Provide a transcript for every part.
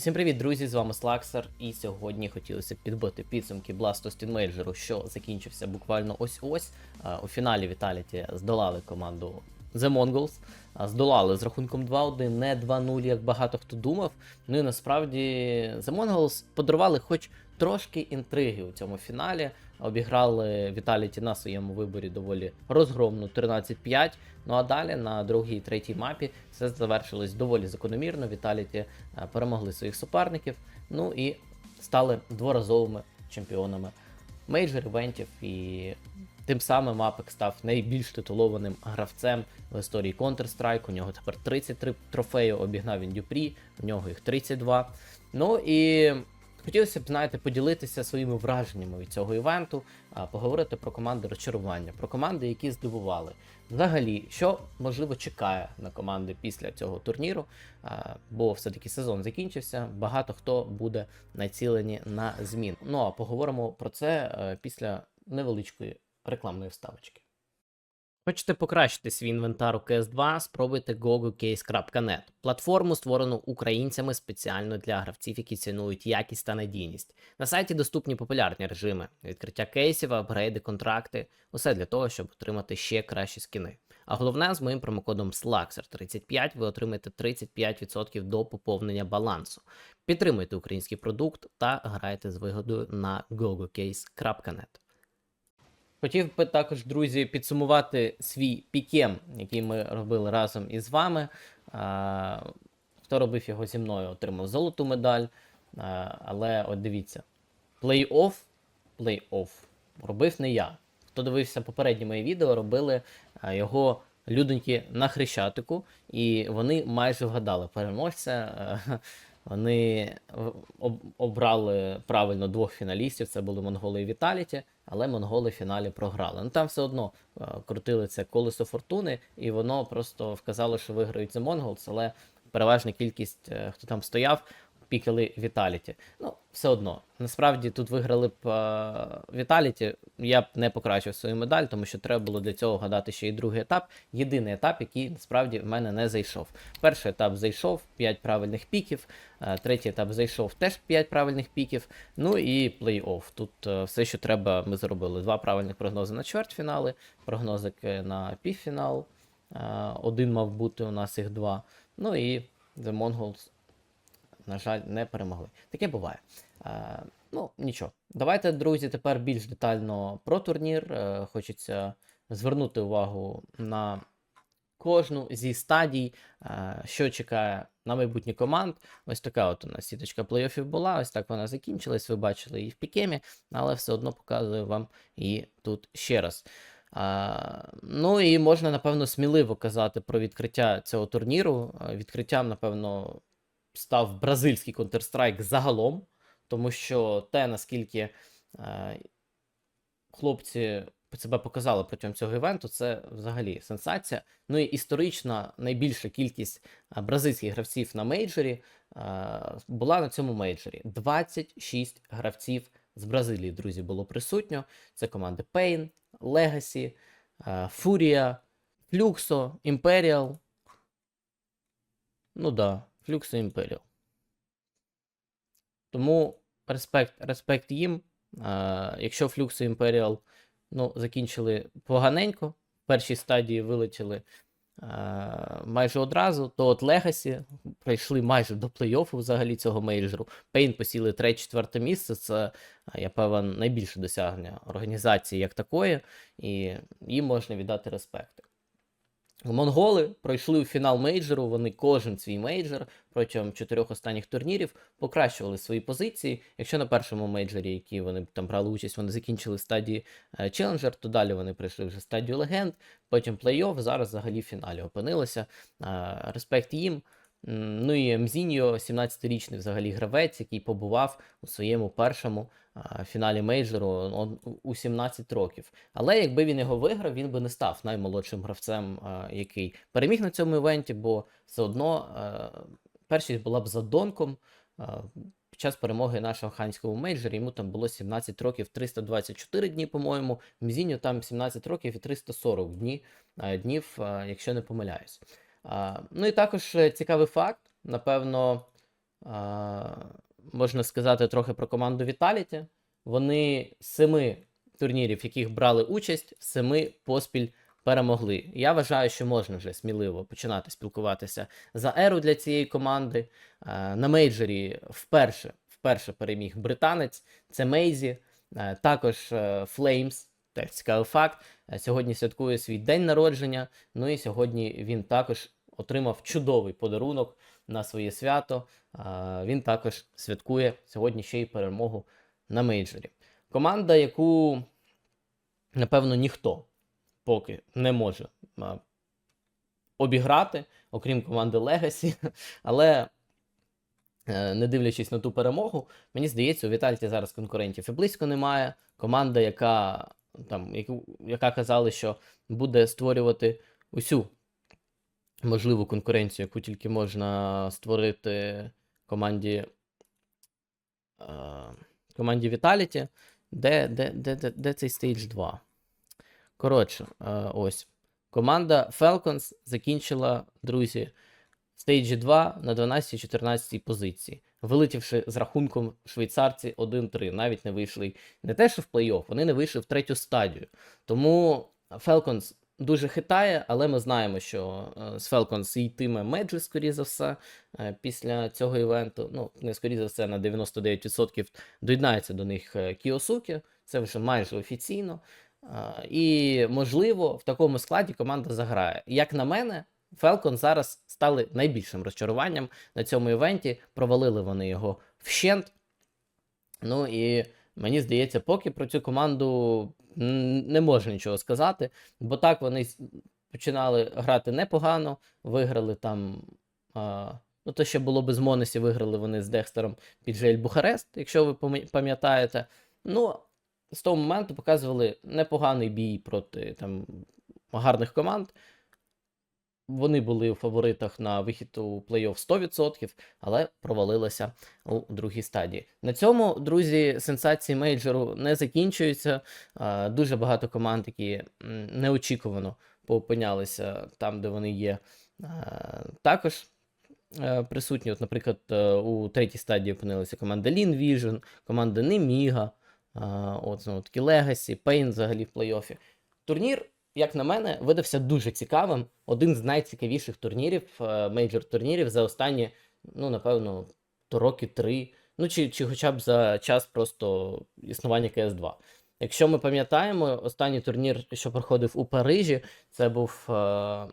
Усім привіт, друзі! З вами Слаксар, І сьогодні хотілося підбити підсумки Blastostin Major, що закінчився буквально ось-ось. У фіналі Віталіті здолали команду The Mongols. Здолали з рахунком 2-1, не 2-0, як багато хто думав. Ну і насправді The Mongols подарували хоч трошки інтриги у цьому фіналі. Обіграли Віталіті на своєму виборі доволі розгромну 13-5. Ну а далі на другій третій мапі все завершилось доволі закономірно. Віталіті е, перемогли своїх суперників. Ну і стали дворазовими чемпіонами мейджор івентів. І тим самим Апек став найбільш титулованим гравцем в історії Counter-Strike. У нього тепер 33 трофеї, обігнав він Дюпрі, у нього їх 32. Ну і хотілося б, знаєте, поділитися своїми враженнями від цього івенту, поговорити про команди розчарування, про команди, які здивували. Взагалі, що можливо чекає на команди після цього турніру, бо все-таки сезон закінчився. Багато хто буде націлені на змін. Ну а поговоримо про це е, після невеличкої рекламної вставочки. Хочете покращити свій інвентар у CS2, спробуйте gogocase.net, платформу, створену українцями спеціально для гравців, які цінують якість та надійність. На сайті доступні популярні режими, відкриття кейсів, апгрейди, контракти, усе для того, щоб отримати ще кращі скіни. А головне, з моїм промокодом SLAXER35 ви отримаєте 35% до поповнення балансу. Підтримуйте український продукт та грайте з вигодою на gogocase.net. Хотів би також, друзі, підсумувати свій пікем, який ми робили разом із вами. Хто робив його зі мною, отримав золоту медаль. Але от дивіться, плей-офф, плей-офф робив не я. Хто дивився попередні мої відео, робили його людоньки на хрещатику, і вони майже вгадали переможця. Вони об- обрали правильно двох фіналістів. Це були Монголи і Віталіті, але монголи в фіналі програли. Ну там все одно е, крутили це колесо фортуни, і воно просто вказало, що виграють за Монголс, але переважна кількість, е, хто там стояв, пікали Віталіті. Ну, все одно. Насправді тут виграли б е, Віталіті. Я б не покращив свою медаль, тому що треба було для цього гадати ще й другий етап. Єдиний етап, який насправді в мене не зайшов. Перший етап зайшов, 5 правильних піків. е, Третій етап зайшов теж 5 правильних піків. Ну і плей-офф. Тут е, все, що треба, ми зробили. Два правильних прогнози на чвертьфінали, прогнозики на півфінал. Один мав бути, у нас їх два. Ну і The Mongols, на жаль, не перемогли. Таке буває. Е, Ну, нічого. Давайте, друзі, тепер більш детально про турнір. Е, Хочеться звернути увагу на кожну зі стадій, е, що чекає на майбутнє команд. Ось така от у нас сіточка плей-оффів була, ось так вона закінчилась. Ви бачили її в пікемі, але все одно показую вам її тут ще раз. А, ну і можна, напевно, сміливо казати про відкриття цього турніру. Відкриттям, напевно, став бразильський Counter-Strike загалом, тому що те, наскільки е, хлопці себе показали протягом цього івенту, це взагалі сенсація. Ну і історична найбільша кількість бразильських гравців на мейджорі а, була на цьому мейджорі. 26 гравців з Бразилії, друзі, було присутньо. Це команди Pain, Legacy, а, Furia, Fluxo, Imperial. Ну да, Fluxo Imperial. Тому респект, респект їм. А, якщо Fluxo Imperial ну, закінчили поганенько, в першій стадії вилетіли а, майже одразу, то от Legacy прийшли майже до плей-оффу взагалі цього мейджору. Пейн посіли 3-4 місце. Це, я певен, найбільше досягнення організації як такої, і їм можна віддати респекти. Монголи пройшли у фінал мейджору, вони кожен свій мейджор протягом чотирьох останніх турнірів покращували свої позиції. Якщо на першому мейджорі, які вони там брали участь, вони закінчили стадії е, челенджер, то далі вони пройшли вже стадію легенд, потім плей-офф, зараз взагалі в фіналі опинилися. Е, Респект їм. Ну і Мзіньо, 17-річний взагалі гравець, який побував у своєму першому фіналі мейджору у 17 років. Але якби він його виграв, він би не став наймолодшим гравцем, який переміг на цьому івенті, бо все одно першість була б за донком. Під час перемоги на шанхайському мейджорі йому там було 17 років 324 дні, по-моєму. Мзіньо там 17 років і 340 дні, днів, якщо не помиляюсь. Ну і також е, цікавий факт, напевно, можна сказати трохи про команду Vitality. Вони з семи турнірів, в яких брали участь, семи поспіль перемогли. Я вважаю, що можна вже сміливо починати спілкуватися за еру для цієї команди. Е, На мейджорі вперше, вперше переміг британець, це Мейзі, Е, також Flames, теж цікавий факт. е, Сьогодні святкує свій день народження. Ну і сьогодні він також отримав чудовий подарунок на своє свято. Він також святкує сьогодні ще й перемогу на мейджорі. Команда, яку, напевно, ніхто поки не може обіграти, окрім команди Legacy. Але е, не дивлячись на ту перемогу, мені здається, у Вітальті зараз конкурентів і близько немає. Команда, яка там, яка казали, що буде створювати усю можливу конкуренцію, яку тільки можна створити команді. е, команді Vitality. Де, де, де, де, де цей стейдж 2? Коротше, е, ось. Команда Falcons закінчила, друзі, стейджі 2 на 12-14 позиції, вилетівши з рахунком швейцарці 1-3. Навіть не вийшли не те, що в плей-офф, вони не вийшли в третю стадію. Тому Falcons дуже хитає, але ми знаємо, що е, з Falcons йтиме Меджі, скоріше за все, е, після цього івенту. Ну, не скоріше за все, на 99% доєднається до них е, Кіосукі. Це вже майже офіційно. І, можливо, в такому складі команда заграє. Як на мене, Falcon зараз стали найбільшим розчаруванням на цьому івенті. Провалили вони його вщент. Ну і мені здається, поки про цю команду не можна нічого сказати, бо так вони починали грати непогано, виграли там. А, ну, то ще було без Монесі, виграли вони з Декстером під Жель Бухарест, якщо ви пам'ятаєте. Ну, з того моменту показували непоганий бій проти там гарних команд. Вони були у фаворитах на вихід у плей-офф 100%, але провалилися у другій стадії. На цьому, друзі, сенсації мейджору не закінчуються. Дуже багато команд, які неочікувано поопинялися там, де вони є. Також е, присутні. От, наприклад, е, у третій стадії опинилися команда Lean Vision, команда Nemiga, а, от знову таки Legacy, Pain взагалі в плей-оффі. Турнір, як на мене, видався дуже цікавим. Один з найцікавіших турнірів, е, мейджор турнірів за останні, ну, напевно, роки три. Ну, чи, чи хоча б за час просто існування КС2. Якщо ми пам'ятаємо, останній турнір, що проходив у Парижі, це був. е,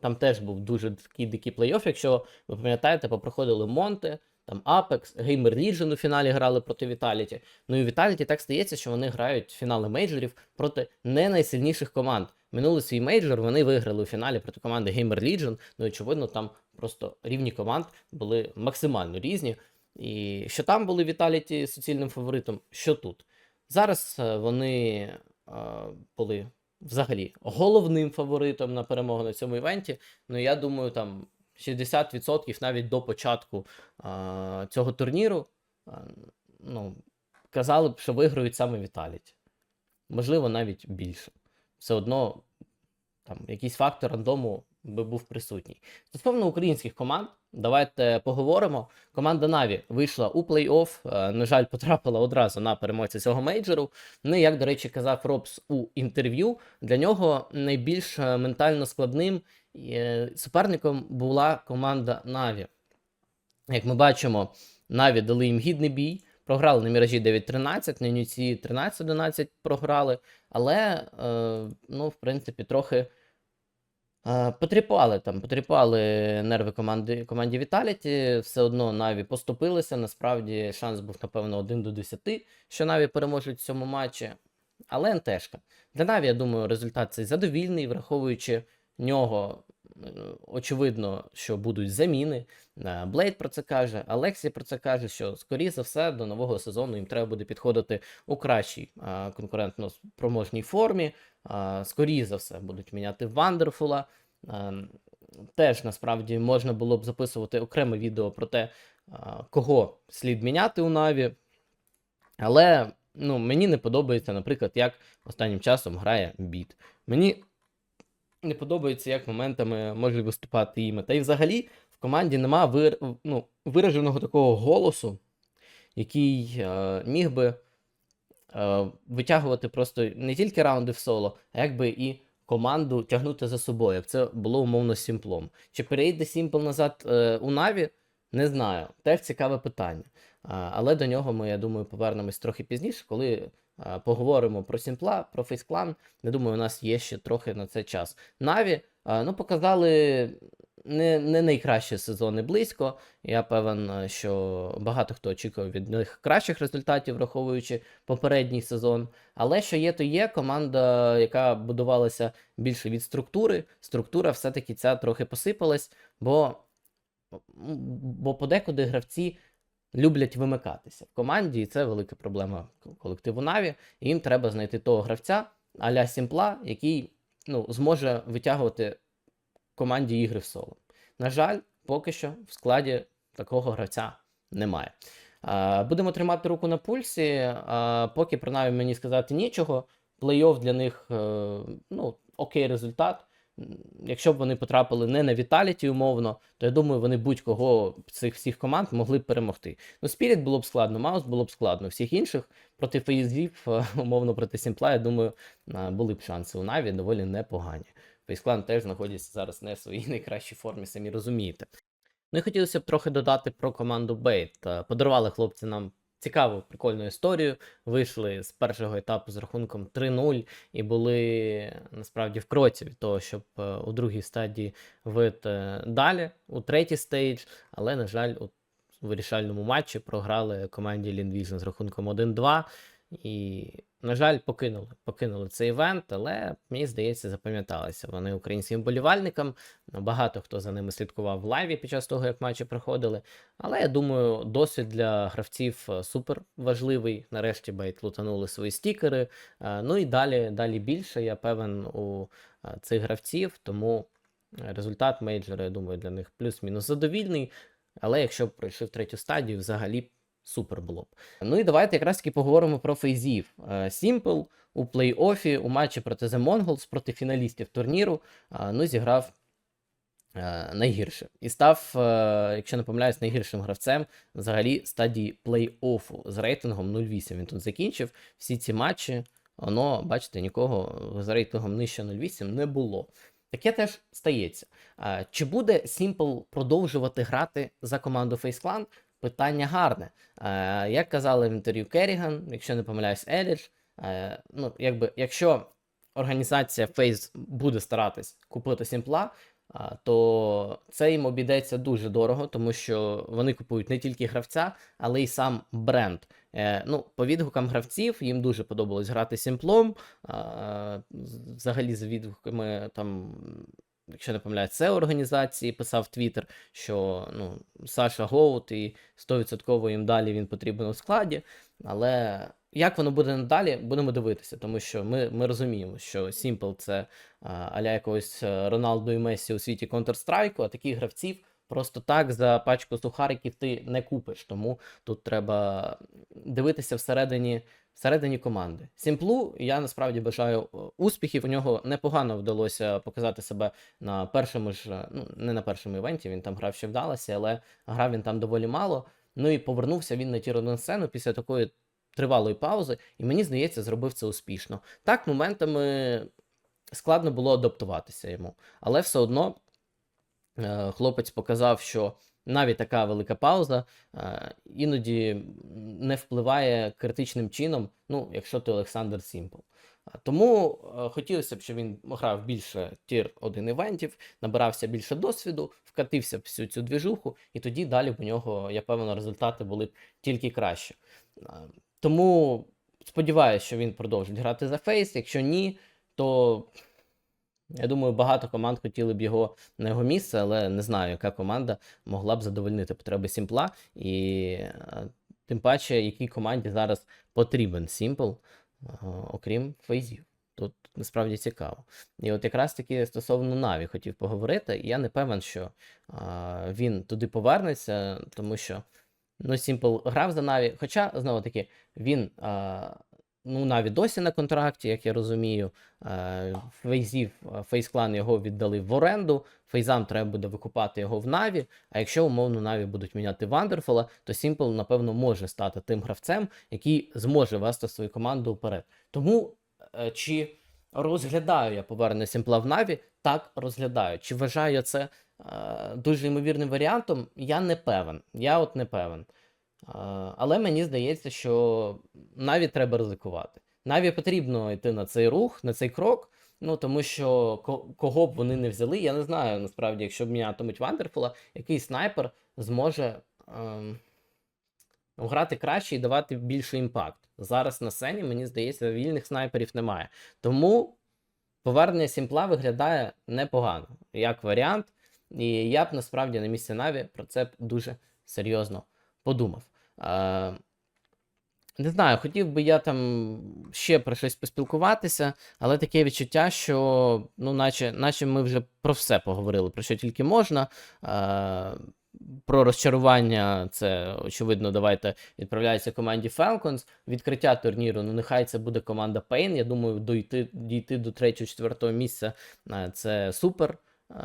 Там теж був дуже такий дикий плей-офф. Якщо ви пам'ятаєте, попроходили Монте, там Apex, Gamer Legion у фіналі грали проти Vitality. Ну і Vitality так стається, що вони грають фінали мейджорів проти не найсильніших команд. Минулий свій мейджор вони виграли у фіналі проти команди Gamer Legion. Ну, очевидно, там просто рівні команд були максимально різні. І що там були Vitality суцільним фаворитом, що тут. Зараз е, вони е, були взагалі головним фаворитом на перемогу на цьому івенті. Ну, я думаю, там 60% навіть до початку а, цього турніру а, ну, казали б, що виграють саме Віталіті. Можливо, навіть більше. Все одно там якийсь фактор рандому би був присутній. Стосовно українських команд, давайте поговоримо. Команда Наві вийшла у плей-офф, на жаль, потрапила одразу на переможця цього мейджору. Ну як, до речі, казав Робс у інтерв'ю, для нього найбільш е, ментально складним суперником була команда Наві. Як ми бачимо, Наві дали їм гідний бій. Програли на міражі 9-13, на Нюці 13-11 програли, але, е, ну, в принципі, трохи е, потріпали там, потріпали нерви команди, команді Vitality. Все одно Наві поступилися. Насправді шанс був, напевно, 1 до 10, що Наві переможуть в цьому матчі. Але НТшка. Для Наві, я думаю, результат цей задовільний, враховуючи нього, е, очевидно, що будуть заміни. Е, Блейд про це каже, Алексій про це каже, що, скоріше за все, до нового сезону їм треба буде підходити у кращій е, конкурентно спроможній формі. Скоріше за все, будуть міняти Вандерфула. Теж насправді можна було б записувати окреме відео про те, кого слід міняти у Наві. Але ну, мені не подобається, наприклад, як останнім часом грає біт. Мені не подобається, як моментами може виступати іме. Та й взагалі в команді нема вир... ну, вираженого такого голосу, який е, міг би е, витягувати просто не тільки раунди в соло, а якби і команду тягнути за собою, як це було умовно з Сімплом. Чи перейде Сімпл назад е, у Наві? Не знаю. Теж цікаве питання. А, але до нього ми, я думаю, повернемось трохи пізніше, коли поговоримо про Сімпла, про Фейсклан. Я думаю, у нас є ще трохи на це час. Наві ну, показали не, не найкращі сезони близько. Я певен, що багато хто очікував від них кращих результатів, враховуючи попередній сезон. Але що є, то є команда, яка будувалася більше від структури. Структура все-таки ця трохи посипалась, бо, бо подекуди гравці. Люблять вимикатися в команді, і це велика проблема колективу Наві. І їм треба знайти того гравця а-ля Сімпла, який ну, зможе витягувати команді ігри в соло. На жаль, поки що в складі такого гравця немає. Будемо тримати руку на пульсі, поки принаймні мені сказати нічого. Плей-офф для них е, ну, окей результат. Якщо б вони потрапили не на Віталіті умовно, то я думаю, вони будь-кого цих всіх команд могли б перемогти. Ну, Спіріт було б складно, Маус було б складно. Всіх інших проти фейзів, умовно проти Сімпла, я думаю, були б шанси у Наві доволі непогані. Фейсклан теж знаходиться зараз не в своїй найкращій формі, самі розумієте. Ну і хотілося б трохи додати про команду Бейт. Подарували хлопці нам цікаву, прикольну історію. Вийшли з першого етапу з рахунком 3-0 і були насправді в кроці від того, щоб е, у другій стадії вийти далі, у третій стейдж, але, на жаль, у вирішальному матчі програли команді Лінвіжн з рахунком 1-2. І, на жаль, покинули покинули цей івент, але мені здається, запам'яталися вони українським болівальникам. Багато хто за ними слідкував в лайві під час того, як матчі проходили. Але я думаю, досвід для гравців е, супер важливий. Нарешті байт лутанули свої стікери. Е, ну і далі, далі більше. Я певен у е, цих гравців, тому результат мейджора, я думаю, для них плюс-мінус задовільний. Але якщо б пройшли в третю стадію, взагалі супер було б. Ну і давайте якраз таки поговоримо про фейзів. Сімпл у плей-офі у матчі проти The Mongols, проти фіналістів турніру, е, ну, зіграв. Е, найгірше і став, е, якщо не помиляюсь, найгіршим гравцем взагалі стадії плей-оффу з рейтингом 0,8. Він тут закінчив всі ці матчі. Воно, бачите, нікого з рейтингом нижче 0,8 не було. Таке теж стається. Чи буде Simple продовжувати грати за команду Face Clan? Питання гарне. Е, Як казали в інтерв'ю Керріган, якщо не помиляюсь, Елідж, е, ну, якби, якщо організація Face буде старатись купити Сімпла, е, то це їм обійдеться дуже дорого, тому що вони купують не тільки гравця, але й сам бренд. Е, ну, По відгукам гравців їм дуже подобалось грати Сімплом. Е, взагалі, за відгуками там якщо не помиляюсь, це організації писав Твіттер, що ну, Саша Гоут і 100% їм далі він потрібен у складі. Але як воно буде надалі, будемо дивитися, тому що ми ми розуміємо, що Simple це аля якогось е, Роналду і Месі у світі Counter-Strike, а таких гравців. Просто так за пачку сухариків ти не купиш, тому тут треба дивитися всередині всередині команди. Сімплу я насправді бажаю е, успіхів. У нього непогано вдалося показати себе на першому ж, е, ну не на першому івенті, він там грав ще вдалося, але грав він там доволі мало. Ну і повернувся він на ті сцену після такої тривалої паузи, і мені здається, зробив це успішно. Так, моментами складно було адаптуватися йому, але все одно е, хлопець показав, що навіть така велика пауза е, іноді не впливає критичним чином, ну, якщо ти Олександр Сімпл. Тому е, хотілося б, щоб він грав більше тір 1 івентів, набирався більше досвіду, вкатився в всю цю двіжуху, і тоді далі в нього, я певно, результати були б тільки краще. Тому сподіваюся, що він продовжить грати за фейс. Якщо ні, то я думаю, багато команд хотіли б його на його місце, але не знаю, яка команда могла б задовольнити потреби Сімпла. І е, тим паче, якій команді зараз потрібен Сімпл, е, окрім фейзів. Тут насправді цікаво. І от якраз таки стосовно Наві хотів поговорити. Я не певен, що а, він туди повернеться, тому що ну, Сімпл грав за Наві. Хоча, знову таки, він ну, навіть досі на контракті, як я розумію. Е, Фейзів, Фейс-клан його віддали в оренду. Фейзам треба буде викупати його в Наві. А якщо умовно Наві будуть міняти Вандерфола, то Сімпл, напевно, може стати тим гравцем, який зможе вести свою команду вперед. Тому е, чи розглядаю я повернення Сімпла в Наві? Так, розглядаю. Чи вважаю це е, дуже ймовірним варіантом? Я не певен. Я от не певен. Але мені здається, що Наві треба ризикувати. Наві потрібно йти на цей рух, на цей крок. Ну тому що кого б вони не взяли, я не знаю насправді, якщо б мінятимуть Вандерфула, який снайпер зможе ем, грати краще і давати більший імпакт. Зараз на сцені, мені здається, вільних снайперів немає. Тому повернення Сімпла виглядає непогано, як варіант. І я б насправді на місці Наві про це дуже серйозно подумав. Е, не знаю, хотів би я там ще про щось поспілкуватися, але таке відчуття, що ну, наче, наче ми вже про все поговорили, про що тільки можна. Е, про розчарування, це очевидно, давайте відправляється команді Falcons. Відкриття турніру, ну нехай це буде команда Pain. Я думаю, дійти, дійти до 3-4 місця це супер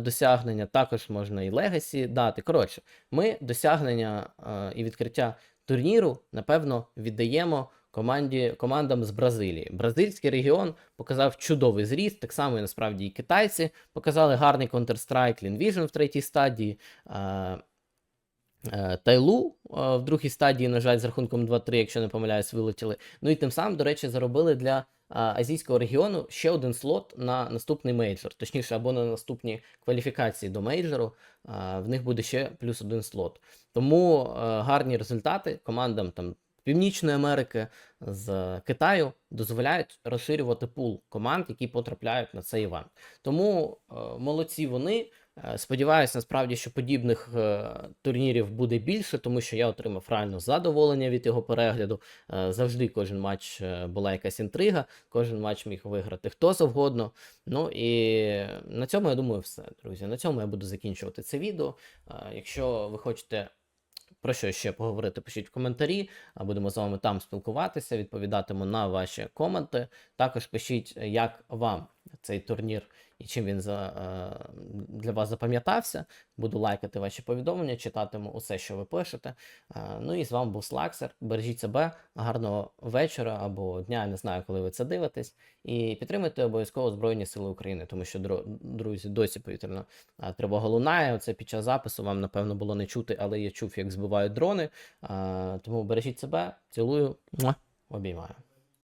досягнення. Також можна і легасі дати. Коротше, ми досягнення е, і відкриття турніру, напевно, віддаємо команді, командам з Бразилії. Бразильський регіон показав чудовий зріст, так само і насправді і китайці показали гарний Counter-Strike, Lean Vision в третій стадії. Е, Тайлу е, в другій стадії, на жаль, з рахунком 2-3, якщо не помиляюсь, вилетіли. Ну і тим самим, до речі, заробили для е, азійського регіону ще один слот на наступний мейджор, точніше, або на наступні кваліфікації до мейджору. В них буде ще плюс один слот. Тому гарні результати командам там Північної Америки з Китаю дозволяють розширювати пул команд, які потрапляють на цей івент. Тому молодці вони. Е, Сподіваюся, насправді, що подібних е, турнірів буде більше, тому що я отримав реально задоволення від його перегляду. Е, завжди кожен матч була якась інтрига, кожен матч міг виграти хто завгодно. Ну і на цьому я думаю, все, друзі. На цьому я буду закінчувати це відео. Якщо ви хочете про що ще поговорити, пишіть в коментарі, будемо з вами там спілкуватися, відповідатиму на ваші коменти. Також пишіть, як вам цей турнір і чим він за, е, для вас запам'ятався. Буду лайкати ваші повідомлення, читатиму усе, що ви пишете. Е, Ну і з вами був Слаксер. Бережіть себе, гарного вечора або дня, я не знаю, коли ви це дивитесь. І підтримуйте обов'язково Збройні Сили України, тому що, друзі, досі повітряна тривога лунає. Оце під час запису вам, напевно, було не чути, але я чув, як збивають дрони. Тому бережіть себе, цілую, обіймаю.